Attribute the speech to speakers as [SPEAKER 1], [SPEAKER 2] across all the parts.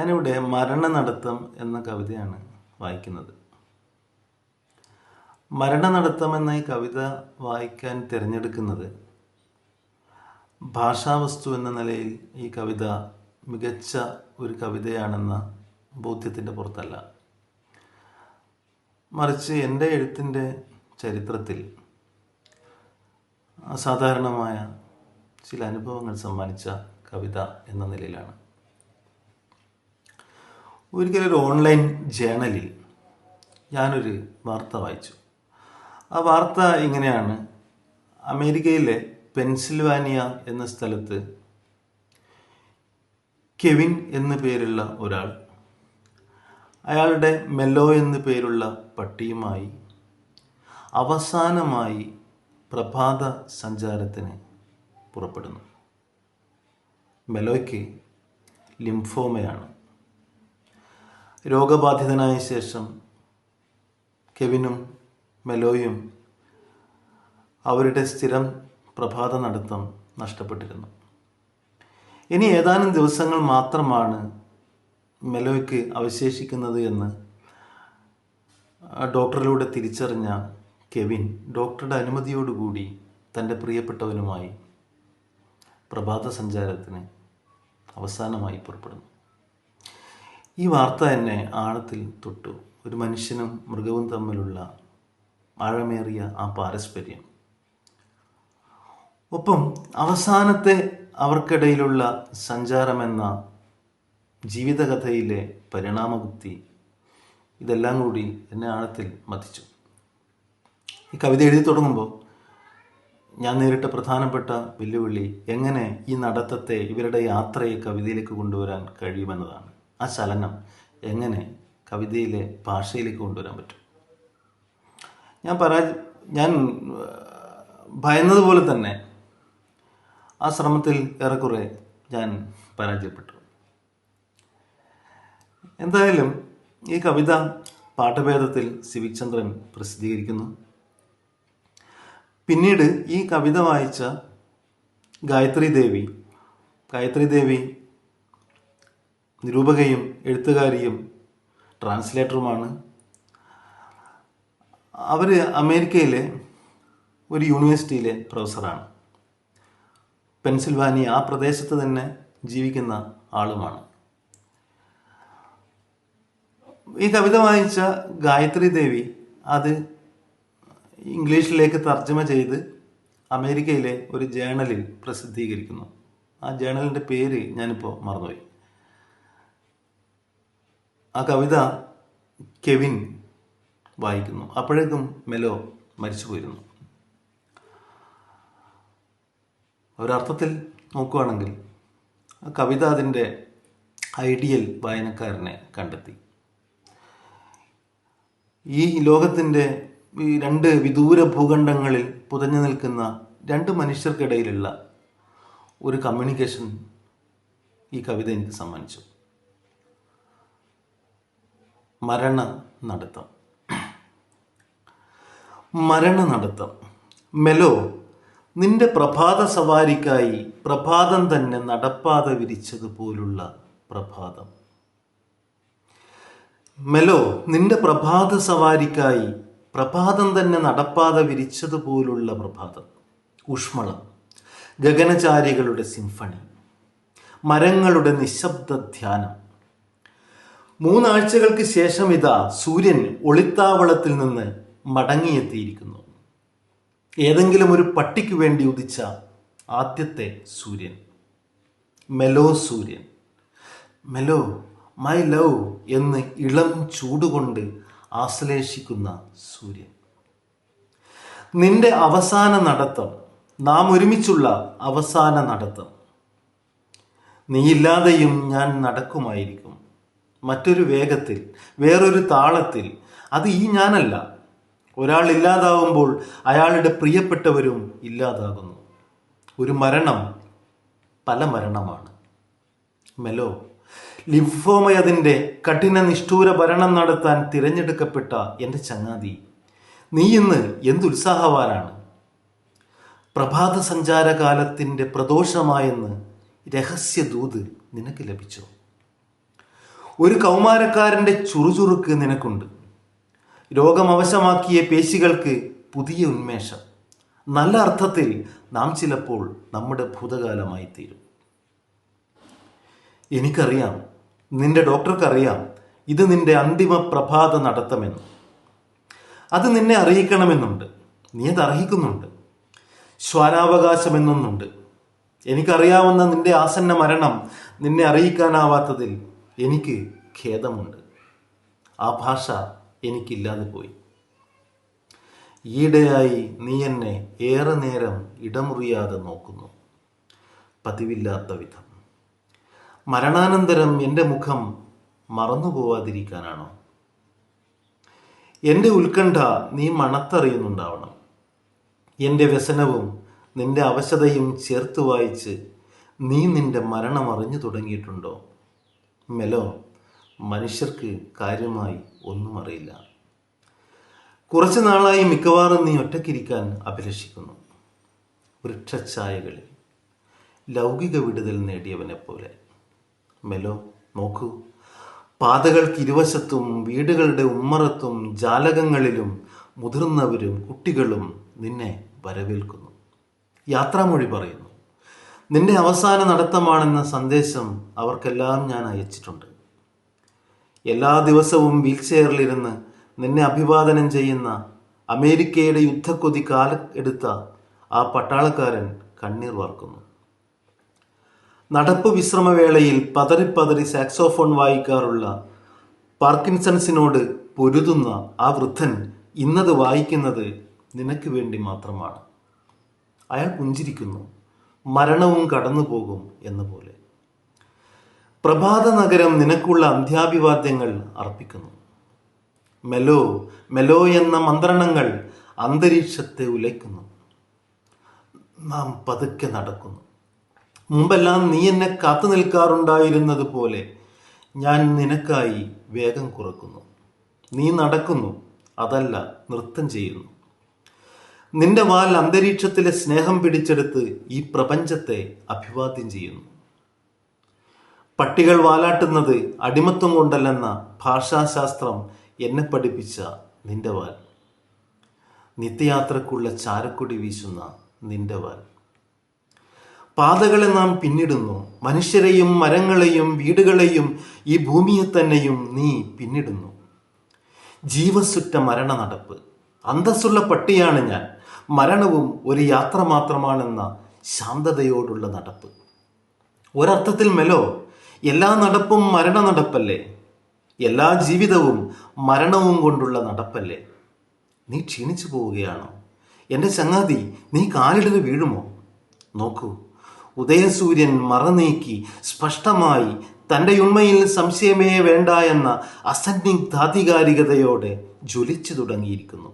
[SPEAKER 1] ഞാനിവിടെ മരണനടത്തം എന്ന കവിതയാണ് വായിക്കുന്നത്. മരണനടത്തം എന്ന ഈ കവിത വായിക്കാൻ തിരഞ്ഞെടുക്കുന്നത് ഭാഷാവസ്തു എന്ന നിലയിൽ ഈ കവിത മികച്ച ഒരു കവിതയാണെന്ന ബോധ്യത്തിന്റെ പുറത്തല്ല. മറിച്ച് എന്റെ എഴുത്തിന്റെ ചരിത്രത്തിൽ അസാധാരണമായ ചില അനുഭവങ്ങൾ സമ്മാനിച്ച കവിത എന്ന നിലയിലാണ്. ഒരിക്കലൊരു ഓൺലൈൻ ജേണലിൽ ഞാനൊരു വാർത്ത വായിച്ചു. ആ വാർത്ത ഇങ്ങനെയാണ് അമേരിക്കയിലെ പെൻസിൽവാനിയ എന്ന സ്ഥലത്ത് കെവിൻ എന്നു പേരുള്ള ഒരാൾ അയാളുടെ മെല്ലോ എന്നു പേരുള്ള പട്ടിയുമായി അവസാനമായി പ്രഭാത സഞ്ചാരത്തിന് പുറപ്പെടുന്നു. മെലോയ്ക്ക് ലിംഫോമയാണ്. രോഗബാധിതനായ ശേഷം കെവിനും മെലോയും അവരുടെ സ്ഥിരം പ്രഭാത നടത്തം നഷ്ടപ്പെട്ടിരുന്നു. ഇനി ഏതാനും ദിവസങ്ങൾ മാത്രമാണ് മെലോയ്ക്ക് അവശേഷിക്കുന്നത് എന്ന് ഡോക്ടറിലൂടെ തിരിച്ചറിഞ്ഞ കെവിൻ ഡോക്ടറുടെ അനുമതിയോടുകൂടി തന്റെ പ്രിയപ്പെട്ടവനുമായി പ്രഭാത സഞ്ചാരത്തിന് അവസാനമായി പുറപ്പെടുന്നു. ഈ വാർത്ത എന്നെ ആഴത്തിൽ തൊട്ടു. ഒരു മനുഷ്യനും മൃഗവും തമ്മിലുള്ള ആഴമേറിയ ആ പാരസ്പര്യം. ഒപ്പം അവസാനത്തെ അവർക്കിടയിലുള്ള സഞ്ചാരമെന്ന ജീവിതകഥയിലെ പരിണാമബുദ്ധി ഇതെല്ലാം കൂടി എന്നെ ആഴത്തിൽ മതിച്ചു ഈ കവിത എഴുതി തുടങ്ങുമ്പോൾ ഞാൻ നേരിട്ട പ്രധാനപ്പെട്ട വെല്ലുവിളി എങ്ങനെ ഈ നടത്തത്തെ ഇവരുടെ യാത്രയെ കവിതയിലേക്ക് കൊണ്ടുവരാൻ കഴിയുമെന്നതാണ്. ആ ചലനം എങ്ങനെ കവിതയിലെ ഭാഷയിലേക്ക് കൊണ്ടുവരാൻ പറ്റും? ഞാൻ പരാജ ഞാൻ ഭയന്നതുപോലെ തന്നെ ആ ശ്രമത്തിൽ ഏറെക്കുറെ ഞാൻ പരാജയപ്പെട്ടു. എന്തായാലും ഈ കവിത പാഠഭേദത്തിൽ ശിവചന്ദ്രൻ ചന്ദ്രൻ പ്രസിദ്ധീകരിക്കുന്നു. പിന്നീട് ഈ കവിത വായിച്ച ഗായത്രി ദേവി ഗായത്രി ദേവി നിരൂപകയും എഴുത്തുകാരിയും ട്രാൻസ്ലേറ്ററുമാണ്. അവർ അമേരിക്കയിലെ ഒരു യൂണിവേഴ്സിറ്റിയിലെ പ്രൊഫസറാണ്. പെൻസിൽവാനിയ ആ പ്രദേശത്ത് തന്നെ ജീവിക്കുന്ന ആളുമാണ്. ഈ കവിത വായിച്ച ഗായത്രി ദേവി അത് ഇംഗ്ലീഷിലേക്ക് തർജമ ചെയ്ത് അമേരിക്കയിലെ ഒരു ജേണലിൽ പ്രസിദ്ധീകരിക്കുന്നു. ആ ജേണലിന്റെ പേര് ഞാനിപ്പോൾ മറന്നുപോയി. ആ കവിത കെവിൻ വായിക്കുന്നു. അപ്പോഴേക്കും മെലോ മരിച്ചു പോയിരുന്നു. ഒരർത്ഥത്തിൽ നോക്കുകയാണെങ്കിൽ ആ കവിത അതിന്റെ ഐഡിയൽ വായനക്കാരനെ കണ്ടെത്തി. ഈ ലോകത്തിന്റെ ഈ രണ്ട് വിദൂര ഭൂഖണ്ഡങ്ങളിൽ പുതഞ്ഞു നിൽക്കുന്ന രണ്ട് മനുഷ്യർക്കിടയിലുള്ള ഒരു കമ്മ്യൂണിക്കേഷൻ ഈ കവിത എനിക്ക് സമ്മാനിച്ചു. മരണ നടത്തം മരണ നടത്തം മെലോ നിന്റെ പ്രഭാത സവാരിക്കായി പ്രഭാതം തന്നെ നടപ്പാത വിരിച്ചതുപോലുള്ള പ്രഭാതം. മെലോ നിന്റെ പ്രഭാത സവാരിക്കായി പ്രഭാതം തന്നെ നടപ്പാത വിരിച്ചതുപോലുള്ള പ്രഭാതം. ഊഷ്മളം ഗഗനചാരികളുടെ സിംഫണി. മരങ്ങളുടെ നിശബ്ദ ധ്യാനം മൂന്നാഴ്ചകൾക്ക് ശേഷം ഇതാ സൂര്യൻ ഒളിത്താവളത്തിൽ നിന്ന് മടങ്ങിയെത്തിയിരിക്കുന്നു. ഏതെങ്കിലും ഒരു പട്ടിക്ക് വേണ്ടി ഉദിച്ച ആദ്യത്തെ സൂര്യൻ. മെലോ സൂര്യൻ. മെലോ മൈ ലവ് എന്ന് ഇളം ചൂടുകൊണ്ട് ആശ്ലേഷിക്കുന്ന സൂര്യൻ. നിന്റെ അവസാന നടത്തം നാം ഒരുമിച്ചുള്ള അവസാന നടത്തം. നീയില്ലാതെയും ഞാൻ നടക്കുമായിരിക്കും. മറ്റൊരു വേഗത്തിൽ വേറൊരു താളത്തിൽ. അത് ഈ ഞാനല്ല. ഒരാൾ ഇല്ലാതാവുമ്പോൾ അയാളുടെ പ്രിയപ്പെട്ടവരും ഇല്ലാതാകുന്നു. ഒരു മരണം പല മരണമാണ്. മെലോ ലിംഫോമയതിന്റെ കഠിന നിഷ്ഠൂര ഭരണം നടത്താൻ തിരഞ്ഞെടുക്കപ്പെട്ട എന്റെ ചങ്ങാതി. നീ ഇന്ന് എന്തുത്സാഹവാനാണ്? പ്രഭാത സഞ്ചാരകാലത്തിന്റെ പ്രദോഷമായെന്ന് രഹസ്യദൂത് നിനക്ക് ലഭിച്ചു? ഒരു കൗമാരക്കാരന്റെ ചുറുചുറുക്ക് നിനക്കുണ്ട്. രോഗം അവശമാക്കിയ പേശികൾക്ക് പുതിയ ഉന്മേഷം. നല്ല അർത്ഥത്തിൽ നാം ചിലപ്പോൾ നമ്മുടെ ഭൂതകാലമായി തീരും എനിക്കറിയാം നിന്റെ ഡോക്ടർക്കറിയാം ഇത് നിന്റെ അന്തിമ പ്രഭാത നടത്തമെന്ന്. അത് നിന്നെ അറിയിക്കണമെന്നുണ്ട്. നീ അത് അർഹിക്കുന്നുണ്ട്. ശ്വാനാവകാശമെന്നൊന്നുണ്ട്. എനിക്കറിയാവുന്ന നിന്റെ ആസന്ന മരണം നിന്നെ അറിയിക്കാനാവാത്തതിൽ എനിക്ക് ഖേദമുണ്ട്. ആ ഭാഷ എനിക്കില്ലാതെ പോയി. ഈയിടെയായി നീ എന്നെ ഏറെ നേരം ഇടമുറിയാതെ നോക്കുന്നു. പതിവില്ലാത്ത വിധം. മരണാനന്തരം എന്റെ മുഖം മറന്നു മറന്നുപോവാതിരിക്കാനാണോ? എന്റെ ഉത്കണ്ഠ നീ മണത്തറിയുന്നുണ്ടാവണം. എന്റെ വ്യസനവും നിന്റെ അവശതയും ചേർത്ത് വായിച്ച് നീ നിന്റെ മരണം അറിഞ്ഞു തുടങ്ങിയിട്ടുണ്ടോ? മെലോ? മനുഷ്യർക്ക് കാര്യമായി ഒന്നും അറിയില്ല. കുറച്ചു നാളായി മിക്കവാറും നീ ഒറ്റക്കിരിക്കാൻ അഭിലഷിക്കുന്നു. വൃക്ഷഛായകളിൽ ലൗകിക വിടുതൽ നേടിയവനെ പോലെ. മെലോ നോക്കൂ. പാതകൾക്ക് ഇരുവശത്തും വീടുകളുടെ ഉമ്മറത്തും ജാലകങ്ങളിലും മുതിർന്നവരും കുട്ടികളും നിന്നെ വരവേൽക്കുന്നു. യാത്രാമൊഴി പറയുന്നു. നിന്റെ അവസാന നടത്തമാണെന്ന സന്ദേശം അവർക്കെല്ലാം ഞാൻ അയച്ചിട്ടുണ്ട്. എല്ലാ ദിവസവും വീൽ ചെയറിലിരുന്ന് നിന്നെ അഭിവാദനം ചെയ്യുന്ന അമേരിക്കയുടെ യുദ്ധക്കൊതി കാല എടുത്ത ആ പട്ടാളക്കാരൻ കണ്ണീർ വാർക്കുന്നു. നടപ്പ് വിശ്രമവേളയിൽ പതറി പതറി സാക്സോഫോൺ വായിക്കാറുള്ള പാർക്കിൻസൺസിനോട് പൊരുതുന്ന ആ വൃദ്ധൻ ഇന്നത് വായിക്കുന്നത് നിനക്ക് വേണ്ടി മാത്രമാണ്. അയാൾ പുഞ്ചിരിക്കുന്നു. മരണവും കടന്നു പോകും എന്ന പോലെ. പ്രഭാത നഗരം നിനക്കുള്ള അന്ത്യാഭിവാദ്യങ്ങൾ അർപ്പിക്കുന്നു. മെലോ മെലോ എന്ന മന്ത്രണങ്ങൾ അന്തരീക്ഷത്തെ ഉലയ്ക്കുന്നു. നാം പതുക്കെ നടക്കുന്നു. മുമ്പെല്ലാം നീ എന്നെ കാത്തു നിൽക്കാറുണ്ടായിരുന്നത് പോലെ ഞാൻ നിനക്കായി വേഗം കുറക്കുന്നു. നീ നടക്കുന്നു അതല്ല നൃത്തം ചെയ്യുന്നു. നിന്റെ വാൽ അന്തരീക്ഷത്തിലെ സ്നേഹം പിടിച്ചെടുത്ത് ഈ പ്രപഞ്ചത്തെ അഭിവാദ്യം ചെയ്യുന്നു. പട്ടികൾ വാലാട്ടുന്നത് അടിമത്വം കൊണ്ടല്ലെന്ന ഭാഷാശാസ്ത്രം എന്നെ പഠിപ്പിച്ച നിന്റെ വാൽ. നിത്യയാത്രക്കുള്ള ചാരക്കുടി വീശുന്ന നിന്റെ വാൽ. പാതകളെ നാം പിന്നിടുന്നു. മനുഷ്യരെയും മരങ്ങളെയും വീടുകളെയും ഈ ഭൂമിയെ തന്നെയും നീ പിന്നിടുന്നു. ജീവസുറ്റ മരണ നടപ്പ് അന്തസ്സുള്ള പട്ടിയാണ് ഞാൻ. മരണവും ഒരു യാത്ര മാത്രമാണെന്ന ശാന്തതയോടുള്ള നടപ്പ്. ഒരർത്ഥത്തിൽ മെലോ എല്ലാ നടപ്പും മരണ നടപ്പല്ലേ? എല്ലാ ജീവിതവും മരണവും കൊണ്ടുള്ള നടപ്പല്ലേ? നീ ക്ഷീണിച്ചു പോവുകയാണോ? എന്റെ ചങ്ങാതി നീ കാലിടന് വീഴുമോ? നോക്കൂ ഉദയസൂര്യൻ മറനീക്കി സ്പഷ്ടമായി തന്റെ ഉണ്മയിൽ സംശയമേ വേണ്ട എന്ന അസന്നിഗ്ധാധികാരികതയോടെ ജ്വലിച്ചു തുടങ്ങിയിരിക്കുന്നു.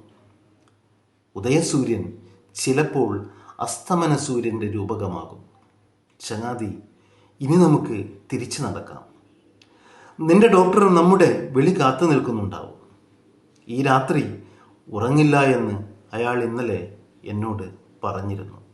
[SPEAKER 1] ഉദയസൂര്യൻ ചിലപ്പോൾ അസ്തമന സൂര്യന്റെ രൂപകമാകും. ചങ്ങാതി ഇനി നമുക്ക് തിരിച്ചു നടക്കാം. നിന്റെ ഡോക്ടർ നമ്മുടെ വിളി കാത്തു നിൽക്കുന്നുണ്ടാവും. ഈ രാത്രി ഉറങ്ങില്ല എന്ന് അയാൾ ഇന്നലെ എന്നോട് പറഞ്ഞിരുന്നു.